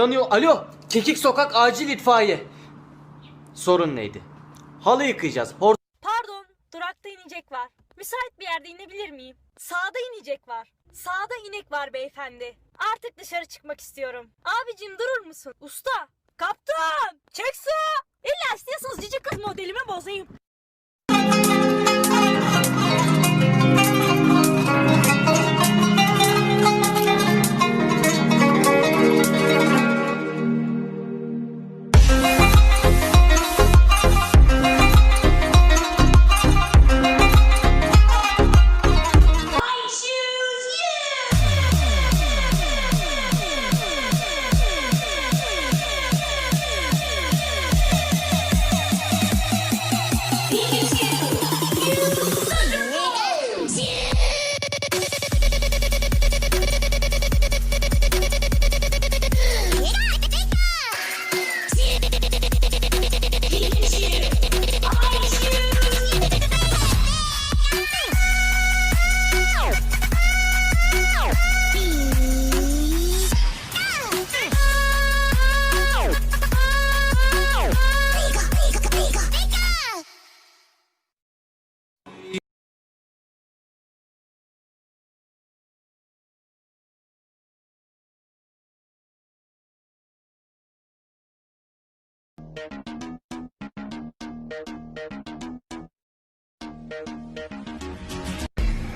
Alo, Kekik Sokak acil itfaiye. Sorun neydi? Halı yıkayacağız. Hor Pardon, durakta inecek var. Müsait bir yerde inebilir miyim? Sağda inecek var. Sağda inek var beyefendi. Artık dışarı çıkmak istiyorum. Abicim durur musun? Usta! Kaptan! Çek su! İlla istiyorsanız cici kız modelimi bozayım.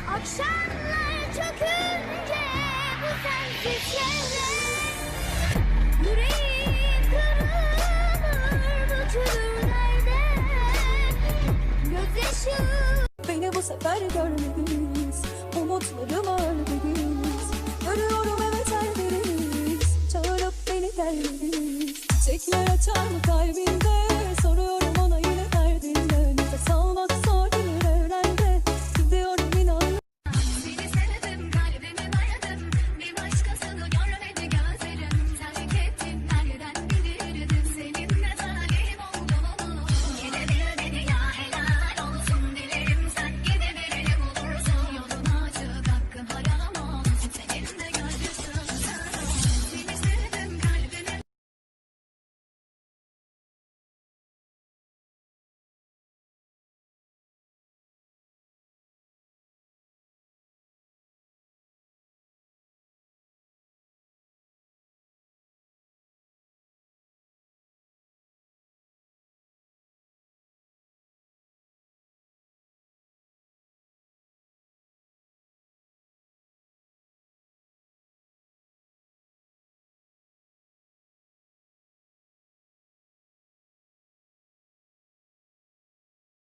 Akşamlar çökünce bu sensiz şehre Yüreğim kırılır bu çürülerde Gözyaşı Beni bu sefer görmediniz. Umutlarımı öldürdünüz. Görüyorum evet açar mı kalbinde